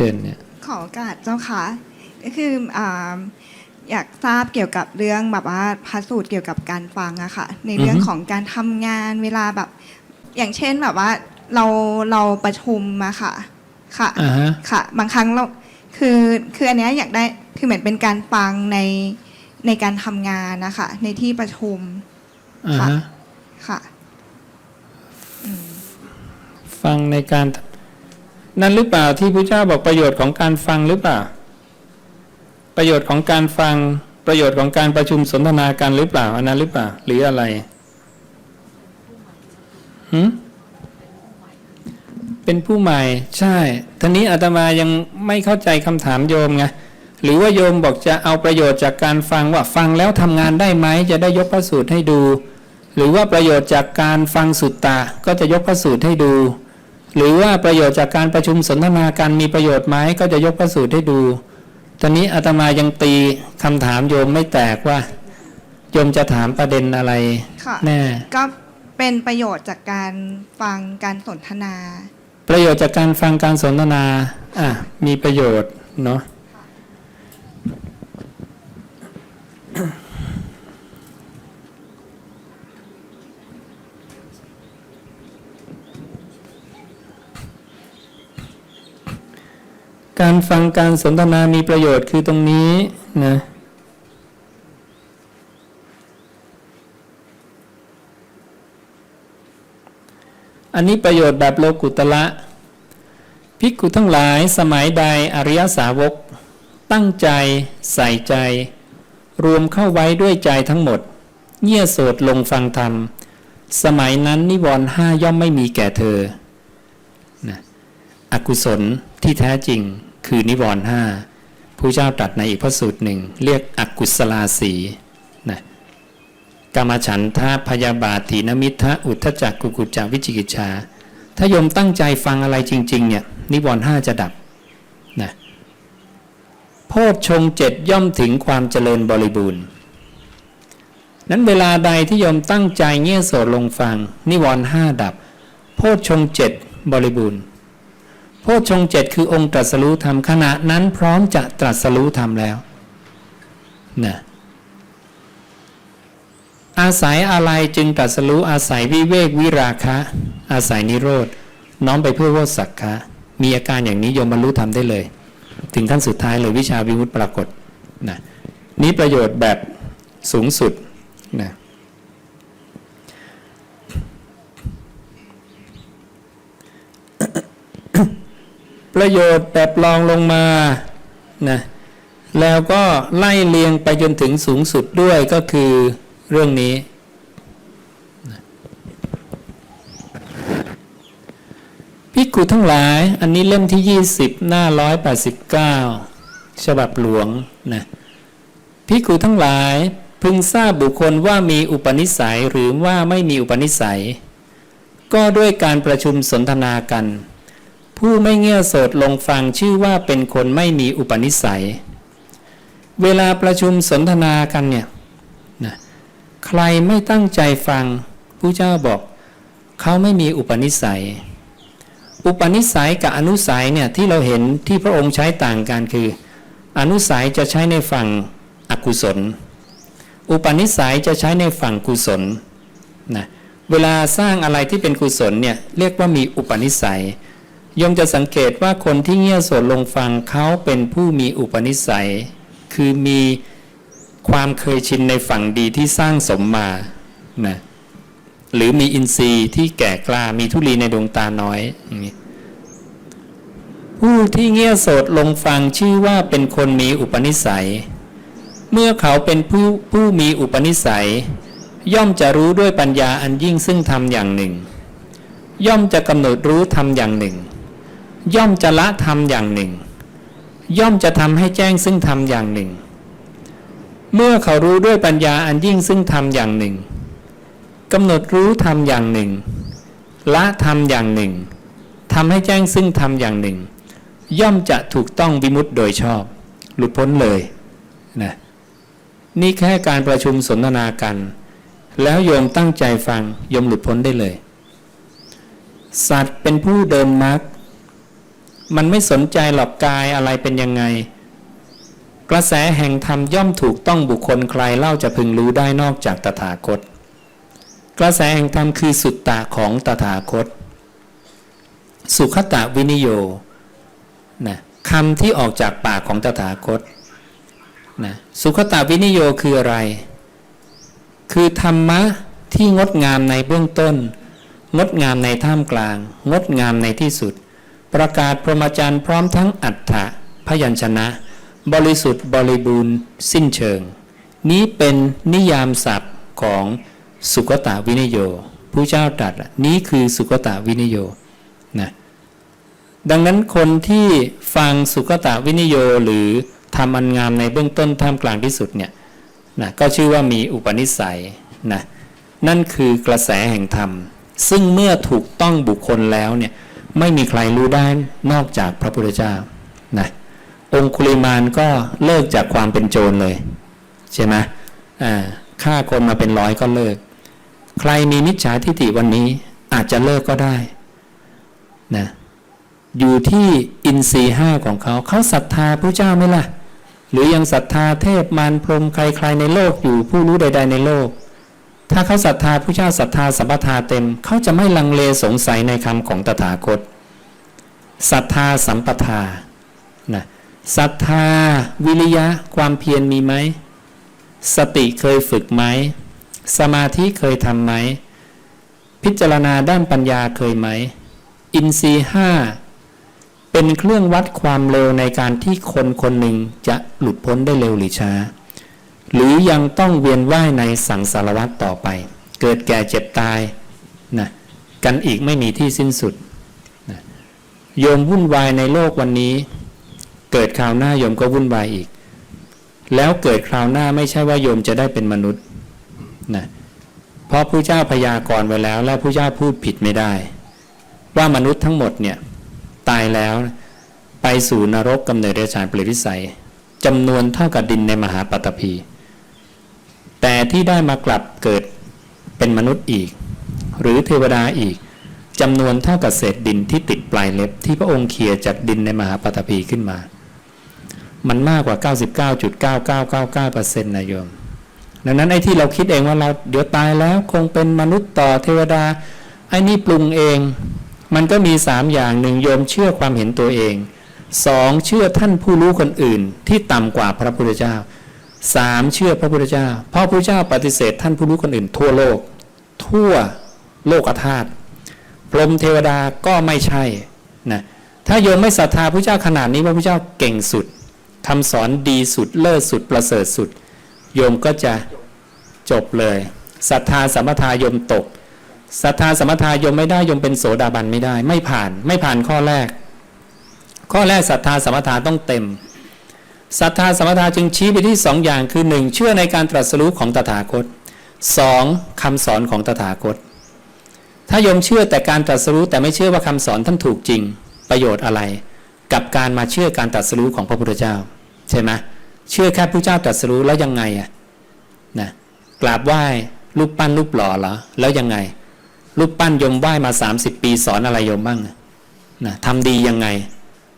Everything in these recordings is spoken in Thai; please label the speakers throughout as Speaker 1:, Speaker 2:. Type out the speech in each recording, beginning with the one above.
Speaker 1: ชิญเนี่ย
Speaker 2: ขอโอกาสเจ้าค่ะก็คืออาอยากทราบเกี่ยวกับเรื่องแบบว่าพระสูตรเกี่ยวกับการฟังอะค่ะ ในเรื่อง
Speaker 1: อือฮึ
Speaker 2: ของการทำงานเวลาแบบ อย่างเช่นแบบว่าเราเราประชุมมาค่ะ ค่ะ
Speaker 1: อ่าฮะ
Speaker 2: ค่ะ บางครั้งเราคือคืออันเนี้ยอยากได้คือเหมือนเป็นการฟังในในการทำงานนะคะในที่ประชุม
Speaker 1: อ่าฮะ
Speaker 2: ค่ะ
Speaker 1: ฟังในการ นั่นหรือเปล่าที่พระเจ้าบอกประโยชน์ของการฟังหรือเปล่า ประโยชน์ของการฟังประโยชน์ของการประชุมสนทนากันหรือเปล่าอันนั้นหรือเปล่า หรืออะไรหืมเป็นผู้ใหม่ใช่ทีนี้อาตมายังไม่เข้าใจคำถามโยมไงหรือว่าโยมบอกจะเอาประโยชน์จากการฟังว่าฟังแล้วทำงานได้ไหมจะได้ยกพระสูตรให้ดู หรือว่าประโยชน์จากการฟังสุตตะก็จะยกพระสูตรให้ดู หรือว่าประโยชน์จากการประชุมสนทนาการมีประโยชน์ไหมก็จะยกพระสูตรให้ดู ตอนนี้อาตมายังตีคำถามโยมไม่แตกว่า โยมจะถามประเด็นอะไร
Speaker 2: ค่ะ
Speaker 1: แน่
Speaker 2: ก็เป็นประโยชน์จากการฟังการสนทนา
Speaker 1: ประโยชน์จากการฟังการสนทนาอะมีประโยชน์เนาะ การฟังการสนทนามีประโยชน์คือตรงนี้นะอันนี้ประโยชน์แบบโลกุตละภิกขุทั้งหลายสมัยใดอริยสาวก ตั้งใจ ใส่ใจ รวมเข้าไว้ด้วยใจทั้งหมดเงี่ยโสดลงฟังธรรม สมัยนั้นนิวรณ์ห้าย่อมไม่มีแก่เธอนะอกุศลที่แท้จริง คือนิวรณ์ห้าผู้เจ้าตรัสในอีกพระสูตรหนึ่ง เรียกอกุศลาสีนะกามฉันทะพยาบาทีนมิทะอุทธจักกุกุจจาวิจิกิจชา ถ้าโยมตั้งใจฟังอะไรจริง ๆ เนี่ย นิวรณ์ห้าจะดับนะโพชฌงเจ็ดย่อมถึงความเจริญบริบูรณ์ นั้นเวลาใดที่โยมตั้งใจเงี่ยโสดลงฟัง นิวรณ์ห้าดับ โพชฌงเจ็ดบริบูรณ์ โพชฌงเจ็ดคือองค์ตรัสรู้ธรรมขณะนั้นพร้อมจะตรัสรู้ธรรมแล้วนะอาศัยอะไรจึงตรัสรู้อาศัยวิเวกวิราคะ อาศัยนิโรธน้อมไปเพื่อโวสักคะมีอาการอย่างนี้โยมบรรลุธรรมได้เลย ถึงขั้นสุดท้ายเลยวิชาวิมุตติปรากฏนะนี้ประโยชน์แบบสูงสุดนะ ประโยชน์แบบรองลงมานะแล้วก็ไล่เลียงไปจนถึงสูงสุดด้วยก็คือเรื่องนี้ พิกุทั้งหลายอันนี้เล่มที่ 20 หน้า 189 ฉบับหลวงนะพิกุทั้งหลายพึงทราบบุคคลว่ามีอุปนิสัยหรือว่าไม่มีอุปนิสัย ก็ด้วยการประชุมสนทนากัน ผู้ไม่เงี่ยโสดลงฟังชื่อว่าเป็นคนไม่มีอุปนิสัย เวลาประชุมสนทนากันเนี่ยนะใครไม่ตั้งใจฟังผู้เจ้าบอกเขาไม่มีอุปนิสัย อุปนิสัยกับอนุสัยเนี่ยที่เราเห็นที่พระองค์ใช้ต่างกันคือ อนุสัยจะใช้ในฝั่งอกุศล อุปนิสัยจะใช้ในฝั่งกุศลนะเวลาสร้างอะไรที่เป็นกุศลเนี่ยเรียกว่ามีอุปนิสัย ยมจะสังเกตว่าคนที่เงี่ยโสดลงฟังเขาเป็นผู้มีอุปนิสัย คือมีความเคยชินในฝั่งดีที่สร้างสมมานะหรือมีอินทรีย์ที่แก่กล้ามีทุลีในดวงตาน้อยอย่างนี้ผู้ที่เงี่ยโสดลงฟังชื่อว่าเป็นคนมีอุปนิสัย เมื่อเขาเป็นผู้ผู้มีอุปนิสัย ย่อมจะรู้ด้วยปัญญาอันยิ่งซึ่งทำอย่างหนึ่ง ย่อมจะกำหนดรู้ทำอย่างหนึ่ง ย่อมจะละทำอย่างหนึ่ง ย่อมจะทำให้แจ้งซึ่งทำอย่างหนึ่ง เมื่อเขารู้ด้วยปัญญาอันยิ่งซึ่งทำอย่างหนึ่งกำหนดรู้ทำอย่างหนึ่ง ละทำอย่างหนึ่งทำให้แจ้งซึ่งทำอย่างหนึ่ง ย่อมจะถูกต้องวิมุตโดยชอบ หลุดพ้นเลยนะนี่แค่การประชุมสนทนากัน แล้วโยมตั้งใจฟังโยมหลุดพ้นได้เลย สัตว์เป็นผู้เดินมรรค มันไม่สนใจหรอกกายอะไรเป็นยังไง กระแสแห่งธรรมย่อมถูกต้องบุคคลใครเล่าจะพึงรู้ได้นอกจากตถาคต กระแสแห่งธรรมคือสุตตะของตถาคต สุขตะวินิโยนะคำที่ออกจากปากของตถาคตนะสุขตะวินิโยคืออะไร คือธรรมะที่งดงามในเบื้องต้น งดงามในท่ามกลาง งดงามในที่สุด ประกาศพรหมจรรย์พร้อมทั้งอัฏฐะพยัญชนะ บริสุทธิ์บริบูรณ์ สิ้นเชิง นี้เป็นนิยามศัพท์ของสุกตะวินโยผู้เจ้าตรัสนี้คือสุกตะวินโยนะดังนั้นคนที่ฟังสุกตะวินโยหรือทำอันงามในเบื้องต้นท่ามกลางที่สุดเนี่ยนะก็ชื่อว่ามีอุปนิสัยนะนั่นคือกระแสแห่งธรรม ซึ่งเมื่อถูกต้องบุคคลแล้วเนี่ย ไม่มีใครรู้ได้นอกจากพระพุทธเจ้านะองคุลิมานก็เลิกจากความเป็นโจรเลย ใช่ไหมอ่าฆ่าคนมาเป็นร้อยก็เลิก ใครมีมิจฉาทิฏฐิวันนี้อาจจะเลิกก็ได้นะอยู่ที่อินทรีห้าของเขา เขาศรัทธาพระเจ้าไหมล่ะ หรือยังศรัทธาเทพมารพรมใครๆในโลกอยู่ผู้รู้ใด ๆ ในโลก ถ้าเขาศรัทธาพระเจ้าศรัทธาสัมปทาเต็ม เขาจะไม่ลังเลสงสัยในคำของตถาคตศรัทธาสัมปทานะศรัทธาวิริยะความเพียรมีไหม สติเคยฝึกไหม สมาธิเคยทำไหม พิจารณาด้านปัญญาเคยไหม อินทรีห้าเป็นเครื่องวัดความเร็วในการที่คนคนหนึ่งจะหลุดพ้นได้เร็วหรือช้า หรือยังต้องเวียนว่ายในสังสารวัฏต่อไป เกิดแก่เจ็บตายนะกันอีกไม่มีที่สิ้นสุดนะโยมวุ่นวายในโลกวันนี้ เกิดคราวหน้าโยมก็วุ่นวายอีก แล้วเกิดคราวหน้าไม่ใช่ว่าโยมจะได้เป็นมนุษย์นะเพราะผู้เจ้าพยากรณ์ไว้แล้ว และผู้เจ้าพูดผิดไม่ได้ ว่ามนุษย์ทั้งหมดเนี่ยตายแล้วไปสู่นรกกำเนิดเดชานเปรตวิสัยจำนวนเท่ากับดินในมหาปัตตภี แต่ที่ได้มากลับเกิดเป็นมนุษย์อีก หรือเทวดาอีกจำนวนเท่ากับเศษดินที่ติดปลายเล็บที่พระองค์เขี่ยจากดินในมหาปัตตภีขึ้นมา มันมากกว่า 99.9999%นะโยม ดังนั้นไอ้ที่เราคิดเองว่าเราเดี๋ยวตายแล้วคงเป็นมนุษย์ต่อเทวดา ไอ้นี่ปรุงเอง มันก็มีสามอย่างหนึ่งโยมเชื่อความเห็นตัวเองสองเชื่อท่านผู้รู้คนอื่นที่ต่ำกว่าพระพุทธเจ้า สามเชื่อพระพุทธเจ้า เพราะพระพุทธเจ้าปฏิเสธท่านผู้รู้คนอื่นทั่วโลก ทั่วโลกธาตุพรหมเทวดาก็ไม่ใช่นะถ้าโยมไม่ศรัทธาพระเจ้าขนาดนี้ว่าพระเจ้าเก่งสุดคำสอนดีสุดเลิศสุดประเสริฐสุด โยมก็จะจบเลยศรัทธาสมปทายมตกศรัทธาสมปทายมไม่ได้โยมเป็นโสดาบันไม่ได้ ไม่ผ่านไม่ผ่านข้อแรก ข้อแรกศรัทธาสัมปทาต้องเต็ม ศรัทธาสมปทาจึงชี้ไปที่สองอย่างคือหนึ่งเชื่อในการตรัสรู้ของตถาคตสองคำสอนของตถาคต ถ้าโยมเชื่อแต่การตรัสรู้แต่ไม่เชื่อว่าคำสอนท่านถูกจริง ประโยชน์อะไร กับการมาเชื่อการตรัสรู้ของพระพุทธเจ้า ใช่ไหมเชื่อแค่พระเจ้าตรัสรู้แล้วยังไงอะนะกราบไหว้รูปปั้นรูปหล่อเหรอแล้วยังไงรูปปั้นโยมไหว้มา 30 ปีสอนอะไรโยมบ้างนะทำดียังไง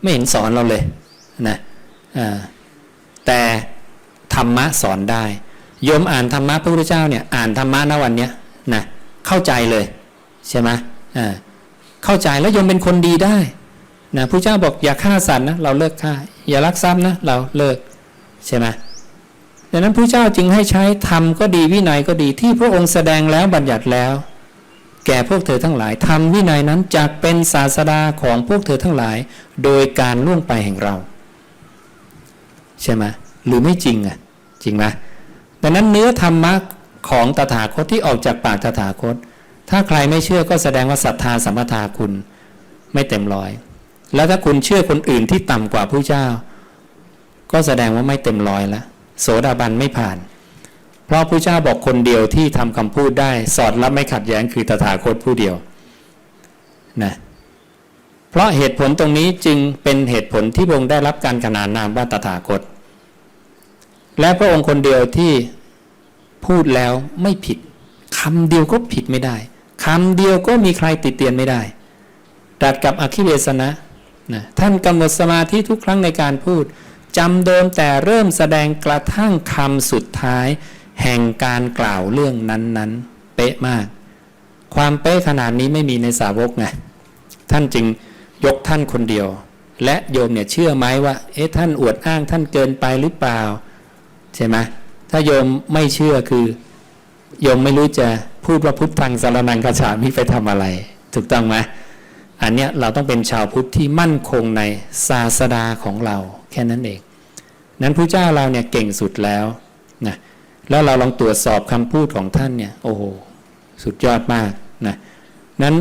Speaker 1: ไม่เห็นสอนเราเลยนะอ่า แต่ธรรมะสอนได้โยมอ่านธรรมะพระพุทธเจ้าเนี่ยอ่านธรรมะณวันเนี้ยนะเข้าใจเลยใช่ไหมอ่าเข้าใจแล้วโยมเป็นคนดีได้นะพระเจ้าบอกอย่าฆ่าสัตว์นะเราเลิกฆ่า อย่าลักทรัพย์นะเราเลิกใช่ไหมดังนั้นพระเจ้าจึงให้ใช้ธรรมก็ดีวินัยก็ดีที่พระองค์แสดงแล้วบัญญัติแล้ว แก่พวกเธอทั้งหลายธรรมวินัยนั้นจะเป็นศาสดาของพวกเธอทั้งหลาย โดยการล่วงไปแห่งเรา ใช่ไหมหรือไม่จริงอะจริงไหมดังนั้นเนื้อธรรมะของตถาคตที่ออกจากปากตถาคต ถ้าใครไม่เชื่อก็แสดงว่าศรัทธาสัมปทาคุณไม่เต็มร้อย แล้วถ้าคุณเชื่อคนอื่นที่ต่ำกว่าผู้เจ้า ก็แสดงว่าไม่เต็มร้อยล้วโสดาบันไม่ผ่าน เพราะผู้เจ้าบอกคนเดียวที่ทำคำพูดได้ สอดรับไม่ขัดแย้งคือตถาคตผู้เดียวนะเพราะเหตุผลตรงนี้จึงเป็นเหตุผลที่พระองค์ได้รับการขนานนามว่าตถาคต และพระองค์คนเดียวที่พูดแล้วไม่ผิดคำเดียวก็ผิดไม่ได้คำเดียวก็มีใครติดเตียนไม่ได้ตรัสกับอคิเลสนะนะท่านกำหนดสมาธิทุกครั้งในการพูดจำเดิมแต่เริ่มแสดงกระทั่งคำสุดท้าย แห่งการกล่าวเรื่องนั้นๆ เป๊ะมาก ความเป๊ะขนาดนี้ไม่มีในสาวกไงท่านจึงยกท่านคนเดียว และโยมเนี่ยเชื่อไหมว่า เอ๊ะท่านอวดอ้างท่านเกินไปหรือเปล่า ใช่ไหมถ้าโยมไม่เชื่อคือ โยมไม่รู้จะพูดว่าพุทธังสารนังกระฉามิไปทำอะไร ถูกต้องไหมอันเนี้ยเราต้องเป็นชาวพุทธที่มั่นคงในศาสดาของเรา แค่นั้นเอง นั้นพระเจ้าเราเนี่ยเก่งสุดแล้วนะแล้วเราลองตรวจสอบคำพูดของท่านเนี่ยโอ้โหสุดยอดมากนะนั้น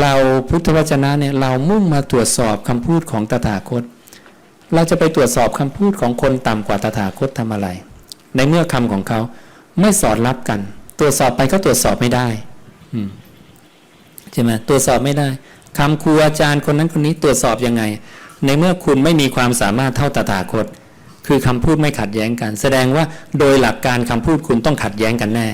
Speaker 1: เราพุทธวจนะเนี่ยเรามุ่งมาตรวจสอบคำพูดของตถาคต เราจะไปตรวจสอบคำพูดของคนต่ำกว่าตถาคตทำอะไร ในเมื่อคำของเขาไม่สอดรับกัน ตรวจสอบไปก็ตรวจสอบไม่ได้ใช่ไหมตรวจสอบไม่ได้คำครูอาจารย์คนนั้นคนนี้ตรวจสอบยังไง ในเมื่อคุณไม่มีความสามารถเท่าตถาคต คือคำพูดไม่ขัดแย้งกัน แสดงว่าโดยหลักการคำพูดคุณต้องขัดแย้งกันแน่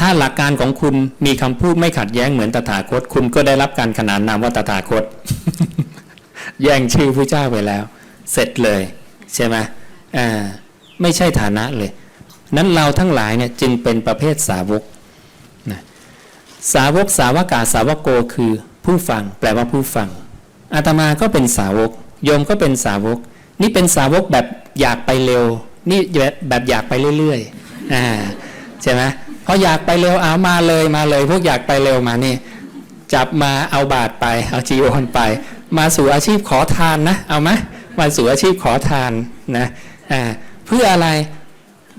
Speaker 1: ถ้าหลักการของคุณมีคำพูดไม่ขัดแย้งเหมือนตถาคต คุณก็ได้รับการขนานนามว่าตถาคต แย่งชื่อพระเจ้าไปแล้ว เสร็จเลยใช่ไหมอ่าไม่ใช่ฐานะเลย นั้นเราทั้งหลายเนี่ยจึงเป็นประเภทสาวกนะสาวกสาวกาสาวกโกคือผู้ฟัง แปลว่าผู้ฟังอาตมาก็เป็นสาวก โยมก็เป็นสาวก นี่เป็นสาวกแบบอยากไปเร็ว นี่แบบอยากไปเรื่อยๆอ่าใช่ไหมพออยากไปเร็วเอามาเลยมาเลย พวกอยากไปเร็วมานี่จับมาเอาบาทไป เอาจีวรไป มาสู่อาชีพขอทานนะ เอาไหม มาสู่อาชีพขอทานนะอ่าเพื่ออะไร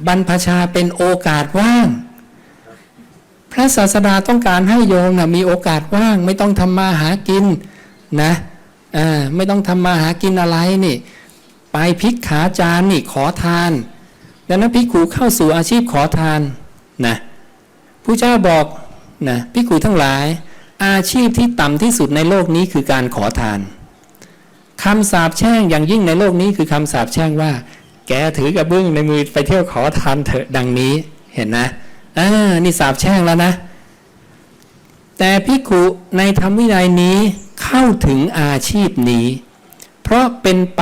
Speaker 1: บรรพชาเป็นโอกาสว่าง พระศาสดาต้องการให้โยมนะมีโอกาสว่าง ไม่ต้องทำมาหากินนะอ่าไม่ต้องทำมาหากินอะไรนี่ไปพลิกขาจานนี่ขอทานดังนั้นพิกขูเข้าสู่อาชีพขอทานนะผู้เจ้าบอกนะพิกขูทั้งหลาย อาชีพที่ต่ำที่สุดในโลกนี้คือการขอทาน คำสาปแช่งอย่างยิ่งในโลกนี้คือคำสาปแช่งว่า แกถือกระเบื้องในมือไปเที่ยวขอทานเถอะดังนี้เห็นนะอ่านี่สาปแช่งแล้วนะ แต่พิกุในธรรมวินัยนี้เข้าถึงอาชีพนี้ เพราะเป็นไป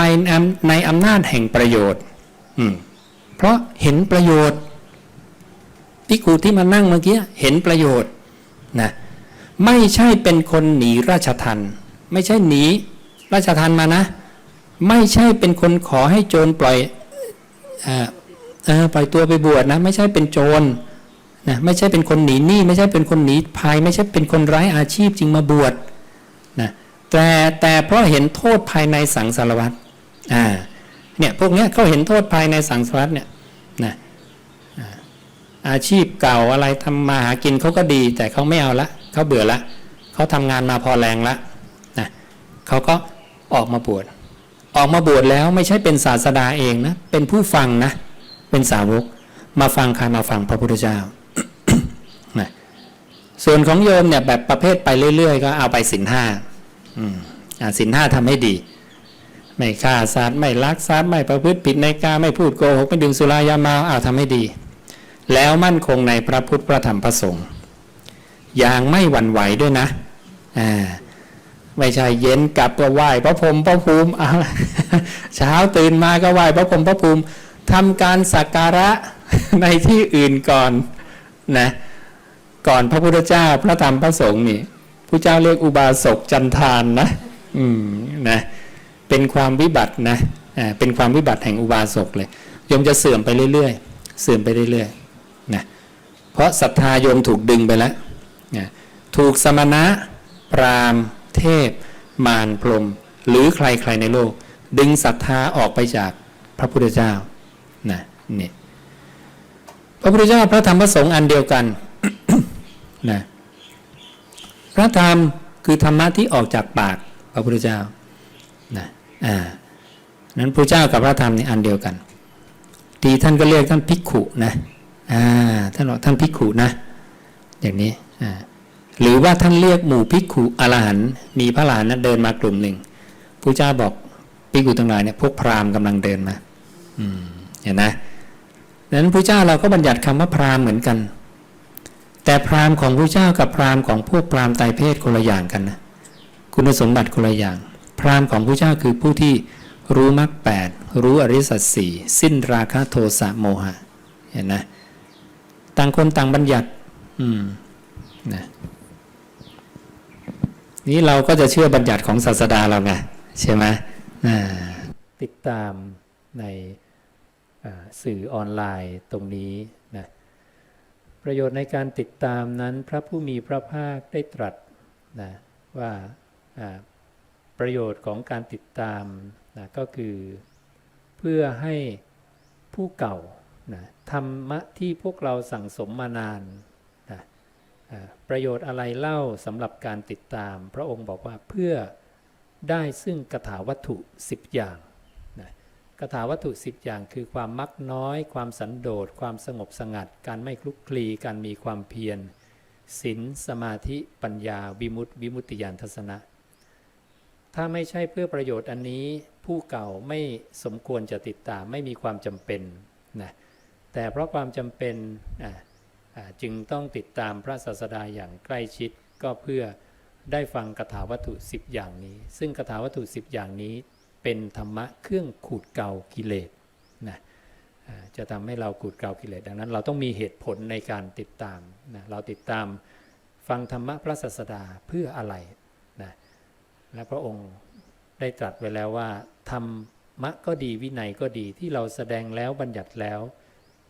Speaker 1: ในอำนาจแห่งประโยชน์อืมเพราะเห็นประโยชน์พิกุที่มานั่งเมื่อกี้เห็นประโยชน์นะไม่ใช่เป็นคนหนีราชทันไม่ใช่หนี ราชทันมานะ ไม่ใช่เป็นคนขอให้โจรปล่อยออปล่อยตัวไปบวชนะ ไม่ใช่เป็นโจรนะไม่ใช่เป็นคนหนีหนี้ไม่ใช่เป็นคนหนีภัย ไม่ใช่เป็นคนร้ายอาชีพจึงมาบวชนะแต่แต่เพราะเห็นโทษภายในสังสารวัฏอ่าเนี่ยพวกเนี้ยเขาเห็นโทษภายในสังสารวัฏเนี่ยนะอาอาชีพเก่าอะไรทำมาหากินเขาก็ดี แต่เขาไม่เอาละเขาเบื่อละเขาทำงานมาพอแรงละนะเขาก็ ออกมาบวชออกมาบวชแล้วไม่ใช่เป็นศาสดาเองนะ เป็นผู้ฟังนะ เป็นสาวก มาฟังใครมาฟังพระพุทธเจ้านะส่วนของโยมเนี่ยแบบประเภทไปเรื่อย ๆ ก็เอาไปสินห้าสินห้าทำให้ดี ไม่ฆ่าสัตว์ไม่ลักทรัพย์ไม่ประพฤติผิดในกาไม่พูดโกหกไม่ดื่มสุรายาเมาเอาทำให้ดี แล้วมั่นคงในพระพุทธพระธรรมพระสงฆ์อย่างไม่หวั่นไหวด้วยนะอ่า ไม่ใช่เย็นกลับก็ไหว้พระพรหมพระภูมิเอาเช้าตื่นมาก็ไหว้พระพรหมพระภูมิทำการสักการะในที่อื่นก่อนนะก่อนพระพุทธเจ้าพระธรรมพระสงฆ์นี่ผู้เจ้าเรียกอุบาสกจันทานนะอืมนะเป็นความวิบัตินะอ่าเป็นความวิบัติแห่งอุบาสกเลยโยมจะเสื่อมไปเรื่อยๆ เสื่อมไปเรื่อยๆนะเพราะศรัทธาโยมถูกดึงไปแล้วนะถูกสมณะ พราหมณ์ เทพ มารพรม หรือใครๆในโลก ดึงศรัทธาออกไปจากพระพุทธเจ้านะนี่พระพุทธเจ้าพระธรรมพระสงฆ์อันเดียวกันนะพระธรรมคือธรรมะที่ออกจากปากพระพุทธเจ้านะอ่านั้นพระเจ้ากับพระธรรมนี่อันเดียวกัน ทีท่านก็เรียกท่านภิกขุนะอ่าท่านบอกท่านภิกขุนะ อย่างนี้อ่า หรือว่าท่านเรียกหมู่ภิกขุอรหันต์มีพระหลานนะเดินมากลุ่มหนึ่งพระเจ้าบอกภิกขุทั้งหลายเนี่ยพวกพราหมณ์กำลังเดินมาเห็นนะนั้นพระเจ้าเราก็บัญญัติคำว่าพราหมณ์เหมือนกัน แต่พราหมณ์ของพระเจ้ากับพราหมณ์ของพวกพราหมณ์ไตเพศคนละอย่างกันนะคุณสมบัติคนละอย่าง พรามของพระเจ้าคือผู้ที่รู้มรรคแปดรู้อริสัจสี่สิ้นราคะโทสะโมหะเห็นนะต่างคนต่างบัญญัติ อืมนะ นี้เราก็จะเชื่อบัญญัติของศาสดาเราไงใช่ไหมติดตามในสื่อออนไลน์ตรงนี้นะประโยชน์ในการติดตามนั้นพระผู้มีพระภาคได้ตรัสนะว่าประโยชน์ของการติดตามนะก็คือเพื่อให้ผู้เก่านะธรรมะที่พวกเราสั่งสมมานาน ประโยชน์อะไรเล่าสำหรับการติดตาม พระองค์บอกว่าเพื่อได้ซึ่งกถาวัตถุ 10 อย่างนะกถาวัตถุ 10 อย่างคือความมักน้อย ความสันโดษ ความสงบสงัด การไม่คลุกคลี การมีความเพียรศีลสมาธิปัญญา วิมุตติวิมุตติญาณทัศนะ ถ้าไม่ใช่เพื่อประโยชน์อันนี้ผู้เก่าไม่สมควรจะติดตามไม่มีความจำเป็นนะแต่เพราะความจำเป็นอะ จึงต้องติดตามพระศาสดาอย่างใกล้ชิดก็เพื่อได้ฟังคาถาวัตถุ 10 อย่างนี้ ซึ่งคาถาวัตถุ 10 อย่างนี้ เป็นธรรมะเครื่องขูดเกากิเลสนะจะทำให้เราขูดเกากิเลสดังนั้น เราต้องมีเหตุผลในการติดตามนะเราติดตามฟังธรรมะพระศาสดาเพื่ออะไรนะและพระองค์ได้ตรัสไว้แล้วว่าธรรมะก็ดีวินัยก็ดีที่เราแสดงแล้วบัญญัติแล้ว